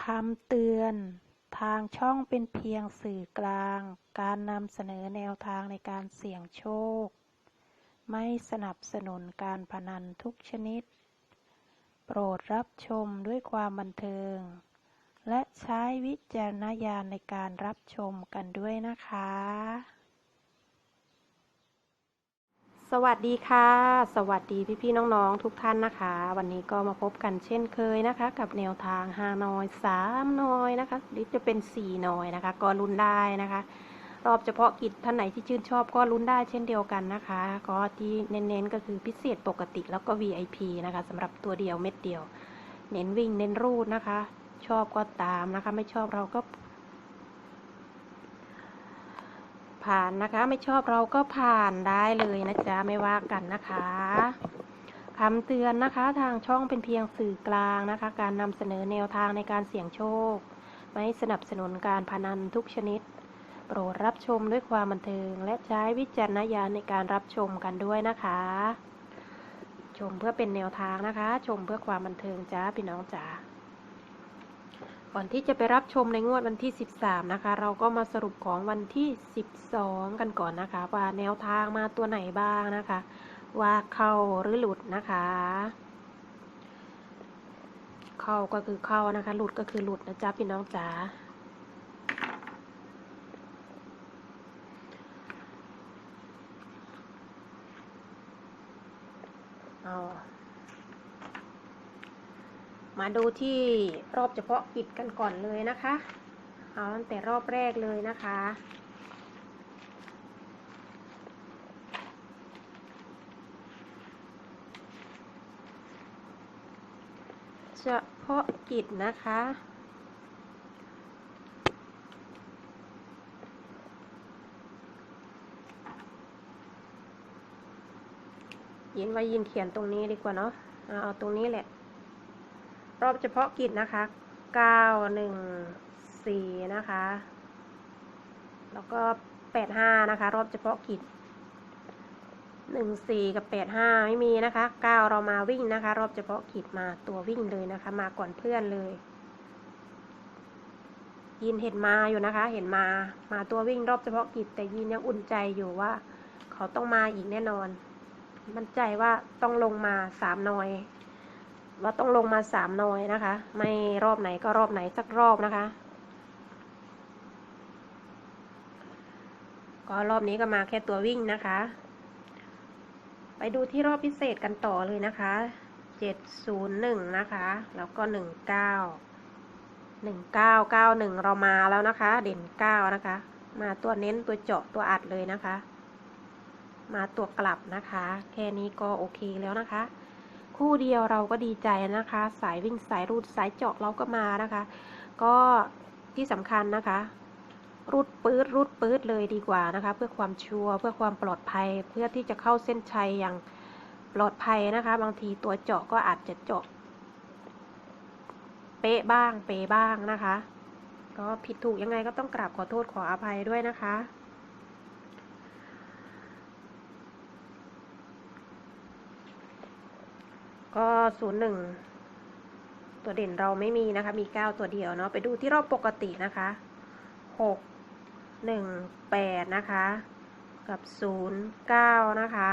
คำเตือน ทางช่องเป็นเพียงสื่อกลาง การนำเสนอแนวทางในการเสี่ยงโชค ไม่สนับสนุนการพนันทุกชนิด โปรดรับชมด้วยความบันเทิง และใช้วิจารณญาณในการรับชมกันด้วยนะคะ สวัสดีค่ะ สวัสดีพี่ๆน้องๆทุกท่านนะคะ วันนี้ก็มาพบกันเช่นเคยนะคะ กับแนวทางฮานอยสามนอยนะคะหรือจะเป็นสี่นอยนะคะ ก็ลุ้นได้นะคะ รอบเฉพาะกิจท่านไหนที่ชื่นชอบก็ลุ้นได้เช่นเดียวกันนะคะ ก็ที่เน้นๆก็คือพิเศษปกติแล้วก็ VIP นะคะสำหรับตัวเดียวเม็ดเดียว เน้นวิ่งเน้นรูดนะคะ ชอบก็ตามนะคะ ไม่ชอบเราก็ ผ่านนะคะ ไม่ชอบเราก็ผ่านได้เลยนะจ๊ะไม่ว่ากันนะคะคำเตือนนะคะทางช่องเป็นเพียงสื่อกลางนะคะ การนำเสนอแนวทางในการเสี่ยงโชค ไม่สนับสนุนการพนันทุกชนิด โปรดรับชมด้วยความบันเทิง และใช้วิจารณญาณในการรับชมกันด้วยนะคะ ชมเพื่อเป็นแนวทางนะคะ ชมเพื่อความบันเทิงจ้าพี่น้องจ๋า ก่อนที่จะไปรับชมในงวดวันที่ 13 นะคะ เราก็มาสรุปของวันที่ 12 กันก่อนนะคะ ว่าแนวทางมาตัวไหนบ้างนะคะ ว่าเข้าหรือหลุดนะคะ เข้าก็คือเข้านะคะ หลุดก็คือหลุดนะจ๊ะพี่น้องจ๋าเอา มาดูที่รอบเฉพาะกิจกันก่อนเลยนะคะ เอาตั้งแต่รอบแรกเลยนะคะ เฉพาะกิจนะคะยินว่ายินเขียนตรงนี้ดีกว่าเนาะเอาเอาตรงนี้แหละ รอบเฉพาะกิจนะคะเก้าหนึ่งสี่นะคะ แล้วก็แปดห้านะคะ รอบเฉพาะกิจหนึ่งสี่กับแปดห้าไม่มีนะคะเก้าเรามาวิ่งนะคะ รอบเฉพาะกิจมาตัววิ่งเลยนะคะ มาก่อนเพื่อนเลยยินเห็นมาอยู่นะคะ เห็นมา มาตัววิ่งรอบเฉพาะกิจ แต่ยินยังอุ่นใจอยู่ว่า เขาต้องมาอีกแน่นอน มั่นใจว่าต้องลงมาสามนอย ว่าต้องลงมาสามนอยนะคะ ไม่รอบไหนก็รอบไหนสักรอบนะคะ ก็รอบนี้ก็มาแค่ตัววิ่งนะคะ ไปดูที่รอบพิเศษกันต่อเลยนะคะเจ็ดศูนย์หนึ่งนะคะ แล้วก็หนึ่งเก้าหนึ่งเก้าเก้าหนึ่งเรามาแล้วนะคะ เด่นเก้านะคะ มาตัวเน้นตัวเจาะตัวอัดเลยนะคะ มาตัวกลับนะคะ แค่นี้ก็โอเคแล้วนะคะ คู่เดียวเราก็ดีใจนะคะ สายวิ่งสายรูดสายเจาะเราก็มานะคะ ก็ที่สำคัญนะคะ รูดปื๊ดรูดปื๊ดเลยดีกว่านะคะ เพื่อความชัวร์เพื่อความปลอดภัยเพื่อที่จะเข้าเส้นชัยอย่างปลอดภัยนะคะ บางทีตัวเจาะก็อาจจะเจาะเป๊ะบ้างเป๊ะบ้างนะคะ ก็ผิดถูกยังไงก็ต้องกราบขอโทษขออภัยด้วยนะคะ ก็ศูนย์หนึ่งตัวเด่นเราไม่มีนะคะ มีเก้าตัวเดียวเนาะ ไปดูที่รอบปกตินะคะหกหนึ่งแปดนะคะ กับศูนย์เก้านะคะ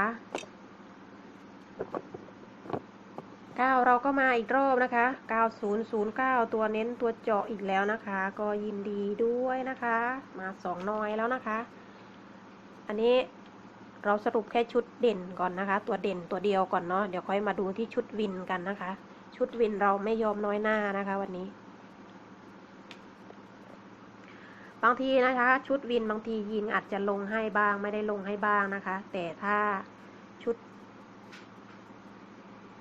เก้าเราก็มาอีกรอบนะคะเก้าศูนย์ศูนย์เก้าตัวเน้นตัวเจาะอีกแล้วนะคะ ก็ยินดีด้วยนะคะ มาสองน้อยแล้วนะคะ อันนี้ เราสรุปแค่ชุดเด่นก่อนนะคะ ตัวเด่นตัวเดียวก่อนเนาะเดี๋ยวค่อยมาดูที่ชุดวินกันนะคะ ชุดวินเราไม่ยอมน้อยหน้านะคะ วันนี้ บางทีนะคะ ชุดวินบางทียินอาจจะลงให้บ้างไม่ได้ลงให้บ้างนะคะ แต่ถ้าชุด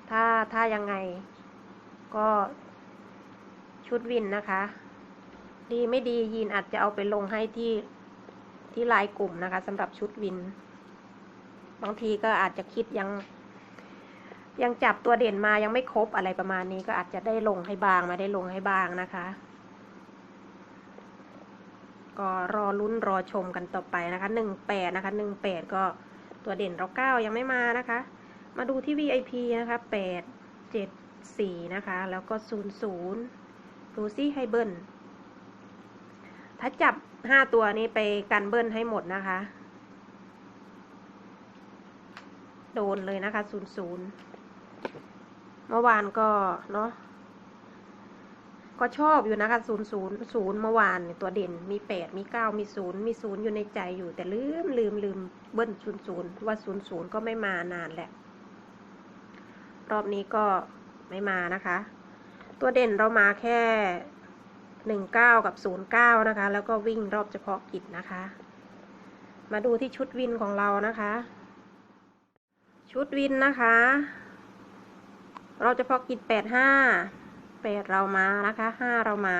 ถ้าถ้ายังไง ก็ชุดวินนะคะ ดีไม่ดียินอาจจะเอาไปลงให้ที่ที่ไลน์กลุ่มนะคะสำหรับชุดวิน บางทีก็อาจจะคิดยัง ยังจับตัวเด่นมายังไม่ครบอะไรประมาณนี้ก็อาจจะได้ลงให้บางมาได้ลงให้บางนะคะ ก็รอลุ้นรอชมกันต่อไปนะคะหนึ่งแปดนะคะหนึ่งแปดก็ตัวเด่นเราเก้ายังไม่มานะคะ มาดูที่ VIP นะคะแปดเจ็ดสี่นะคะ แล้วก็ศูนย์ศูนย์ดูซิให้เบิ้ลถ้าจับห้าตัวนี้ไปกันเบิ้ลให้หมดนะคะ โดนเลยนะคะศูนย์ศูนย์เมื่อวานก็เนาะก็ชอบอยู่นะคะศูนย์ศูนย์ศูนย์เมื่อวานตัวเด่นมีแปดมีเก้ามีศูนย์มีศูนย์อยู่ในใจอยู่ แต่ลืมลืมลืมเบิ้ลศูนย์ศูนย์ว่าศูนย์ศูนย์ก็ไม่มานานแหละ รอบนี้ก็ไม่มานะคะ ตัวเด่นเรามาแค่หนึ่งเก้ากับศูนย์เก้านะคะ แล้วก็วิ่งรอบเฉพาะกิจนะคะ มาดูที่ชุดวินของเรานะคะ ชุดวินนะคะ เราเฉพาะกิจแปดห้าแปดเรามานะคะห้าเรามา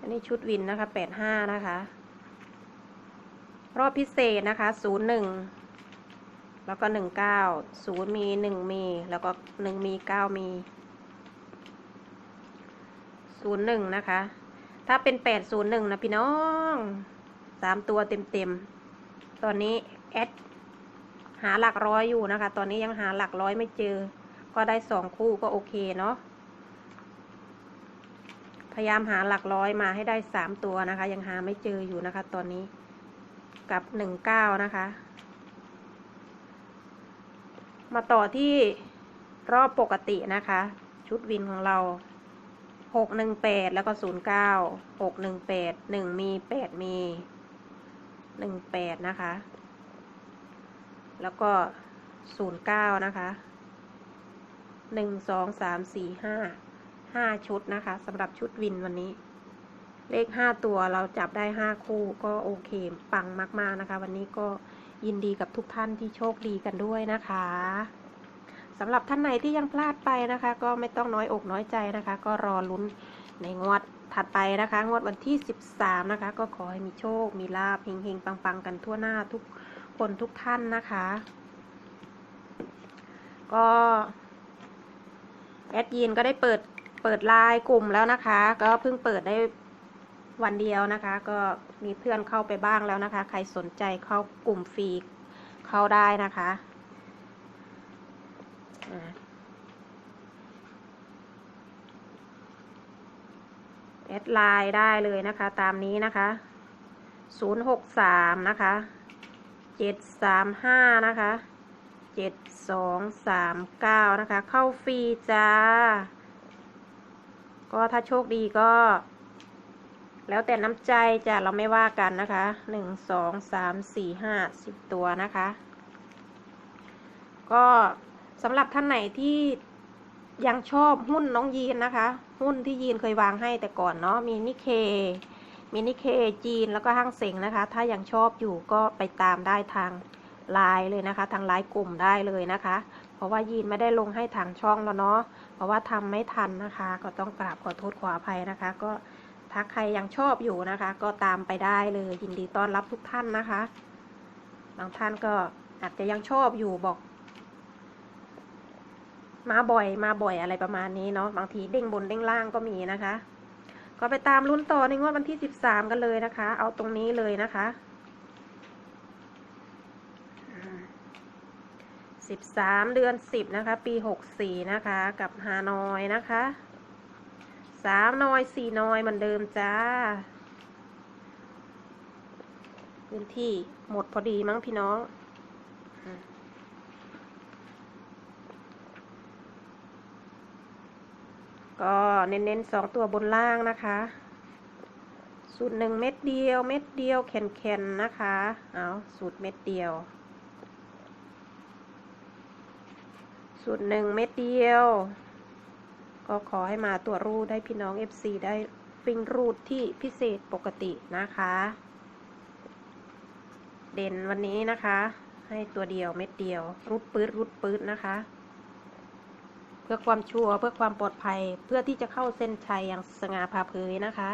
อันนี้ชุดวินนะคะแปดห้านะคะ รอบพิเศษนะคะศูนย์หนึ่งแล้วก็หนึ่งเก้าศูนย์มีหนึ่งมี แล้วก็หนึ่งมีเก้ามีศูนย์หนึ่งนะคะ ถ้าเป็นแปดศูนย์หนึ่งนะพี่น้องสามตัวเต็มเต็มๆ ตอนนี้แอดหาหลักร้อยอยู่นะคะ ตอนนี้ยังหาหลักร้อยไม่เจอ ก็ได้สองคู่ก็โอเคเนาะ พยายามหาหลักร้อยมาให้ได้สามตัวนะคะ ยังหาไม่เจออยู่นะคะ ตอนนี้ กับหนึ่งเก้านะคะ มาต่อที่รอบปกตินะคะ ชุดวินของเราหกหนึ่งแปดแล้วก็ศูนย์เก้าหกหนึ่งแปดหนึ่งมีแปดมี หนึ่งแปดนะคะ แล้วก็ศูนย์เก้านะคะหนึ่งสองสามสี่ห้าห้าชุดนะคะสำหรับชุดวินวันนี้ เลขห้าตัวเราจับได้ห้าคู่ก็โอเค ปังมากๆนะคะ วันนี้ก็ยินดีกับทุกท่านที่โชคดีกันด้วยนะคะสำหรับท่านไหนที่ยังพลาดไปนะคะ ก็ไม่ต้องน้อยอกน้อยใจนะคะ ก็รอลุ้น ในงวดถัดไปนะคะ งวดวันที่ 13 นะคะ ก็ขอให้มีโชค มีลาภเฮงๆ ปังๆ กันทั่วหน้าทุกคนทุกท่านนะคะ ก็แอดยีนก็ได้เปิดเปิดไลน์กลุ่มแล้วนะคะ ก็เพิ่งเปิดได้วันเดียวนะคะ ก็มีเพื่อนเข้าไปบ้างแล้วนะคะ ใครสนใจเข้ากลุ่มฟรีเข้าได้นะคะอ่า แอดไลน์ได้เลยนะคะ ตามนี้นะคะศูนย์หกสามนะคะเจ็ดสามห้านะคะเจ็ดสองสามเก้านะคะ เข้าฟรีจ้า ก็ถ้าโชคดีก็ แล้วแต่น้ำใจจ้ะเราไม่ว่ากันนะคะหนึ่งสองสามสี่ห้าสิบตัวนะคะ ก็สำหรับท่านไหนที่ ยังชอบหุ้นน้องยีนนะคะ หุ้นที่ยีนเคยวางให้แต่ก่อนเนาะมีนิเคมินิเคจีนแล้วก็ห้างเสงนะคะ ถ้ายังชอบอยู่ก็ไปตามได้ทางไลน์เลยนะคะ ทางไลน์กลุ่มได้เลยนะคะ เพราะว่ายีนไม่ได้ลงให้ทางช่องแล้วเนาะเพราะว่าทำไม่ทันนะคะ ก็ต้องกราบขอโทษขออภัยนะคะ ก็ถ้าใครยังชอบอยู่นะคะ ก็ตามไปได้เลยยินดีต้อนรับทุกท่านนะคะ บางท่านก็อาจจะยังชอบอยู่บอก มาบ่อยมาบ่อยอะไรประมาณนี้เนาะบางทีเด้งบนเด้งล่างก็มีนะคะ ก็ไปตามลุ้นต่อในงวดวันที่สิบสามกันเลยนะคะ เอาตรงนี้เลยนะคะสิบสามเดือนสิบนะคะ ปีหกสี่นะคะ กับฮานอยนะคะสามนอยสี่นอยเหมือนเดิมจ้าพื้นที่หมดพอดีมั้งพี่น้อง ก็เน้นๆสองตัวบนล่างนะคะ สูตรหนึ่งเม็ดเดียว เม็ดเดียวแข็งๆนะคะ เอาสูตรเม็ดเดียว สูตรหนึ่งเม็ดเดียว ก็ขอให้มาตัวรูดได้พี่น้อง FC ได้ฟิงรูดที่พิเศษปกตินะคะ เด่นวันนี้นะคะ ให้ตัวเดียวเม็ดเดียวรูดปื๊ดรูดปื๊ดนะคะ พื่อความชัวร์เพื่อความปลอดภัยเพื่อที่จะเข้าเส้นชัยอย่างสง่าผ่าเผยนะคะ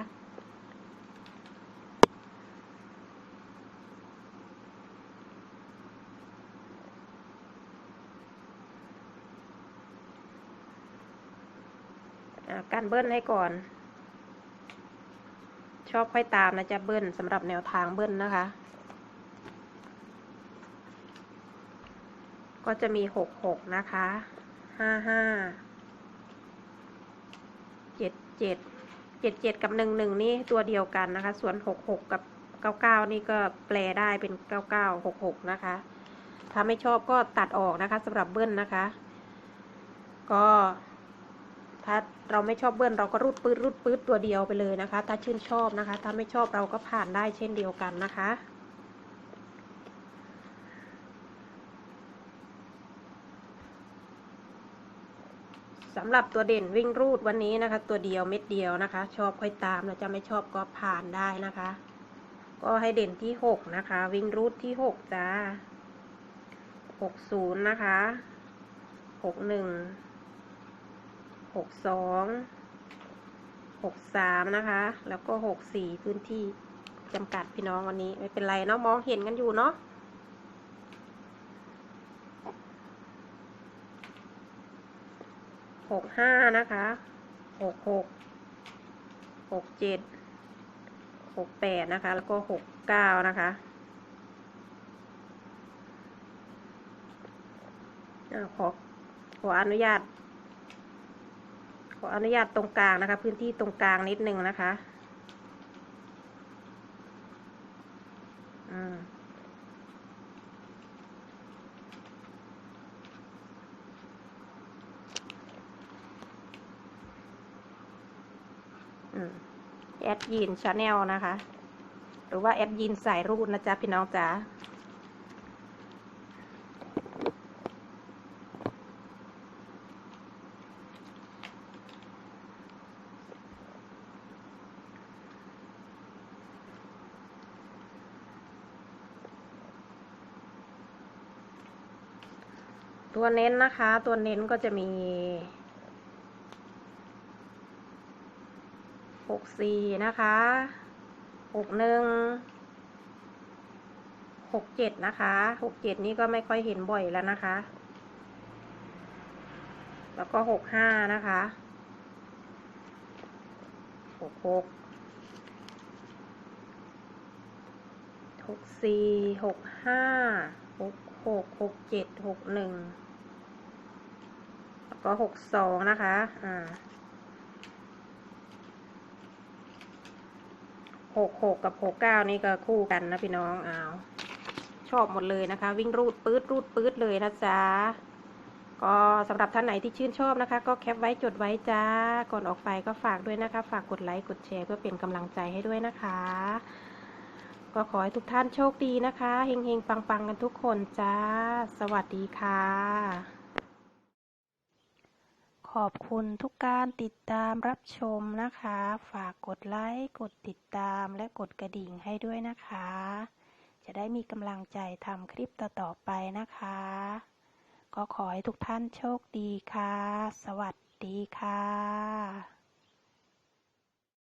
การเบิ้ลให้ก่อน ชอบค่อยตามนะจะเบิ้ลสำหรับแนวทางเบิ้ลนะคะ ก็จะมีหกหกนะคะ ห้าห้าเจ็ดเจ็ดเจ็ดเจ็ดกับหนึ่งหนึ่งนี่ตัวเดียวกันนะคะ ส่วนหกหกกับเก้าเก้านี่ก็แปลได้เป็นเก้าเก้าหกหกนะคะ ถ้าไม่ชอบก็ตัดออกนะคะสำหรับเบิ้ลนะคะ ก็ถ้าเราไม่ชอบเบิ้ลเราก็รูดปื๊ดรูดปื๊ดตัวเดียวไปเลยนะคะ ถ้าชื่นชอบนะคะ ถ้าไม่ชอบเราก็ผ่านได้เช่นเดียวกันนะคะ สำหรับตัวเด่นวิ่งรูดวันนี้นะคะ ตัวเดียวเม็ดเดียวนะคะ ชอบค่อยตามแล้วจะไม่ชอบก็ผ่านได้นะคะ ก็ให้เด่นที่หกนะคะ วิ่งรูดที่หกจ้าหกศูนย์นะคะหกหนึ่งหกสองหกสามนะคะ แล้วก็หกสี่พื้นที่จำกัดพี่น้องวันนี้ ไม่เป็นไรเนาะมองเห็นกันอยู่เนาะ กห้านะคะหกหกหกเจ็ดหกแปดนะคะ แล้วก็หกเก้านะคะขอขออนุญาต ขออนุญาตตรงกลางนะคะ พื้นที่ตรงกลางนิดนึงนะคะ อืม แอดยินชาแนลนะคะ หรือว่าแอดยินสายรูดนะจ๊ะพี่น้องจ๋าตัวเน้นนะคะ ตัวเน้นก็จะมี ห กสี่นะคะหกหนึ่งหกเจ็ดนะคะหกเจ็ดนี่ก็ไม่ค่อยเห็นบ่อยแล้วนะคะ แล้วก็หกห้านะคะหกหกหกสี่หกห้าหกหกหกเจ็ดหกหนึ่งแล้วก็หกสองนะคะ อ่า หกหกกับหกเก้านี่ก็คู่กันนะพี่น้องอ้าวชอบหมดเลยนะคะ วิ่งรูดปื๊ดรูดปื๊ดเลยนะจ๊ะก็สำหรับท่านไหนที่ชื่นชอบนะคะ ก็แคปไว้จดไว้จ้า ก่อนออกไปก็ฝากด้วยนะคะ ฝากกดไลค์กดแชร์เพื่อเป็นกำลังใจให้ด้วยนะคะ ก็ขอให้ทุกท่านโชคดีนะคะเฮงๆปังๆกันทุกคนจ้า สวัสดีค่ะ ขอบคุณทุกการติดตามรับชมนะคะ ฝากกดไลค์ กดติดตามและกดกระดิ่งให้ด้วยนะคะ จะได้มีกำลังใจทำคลิปต่อๆไปนะคะ ก็ขอให้ทุกท่านโชคดีค่ะ สวัสดีค่ะ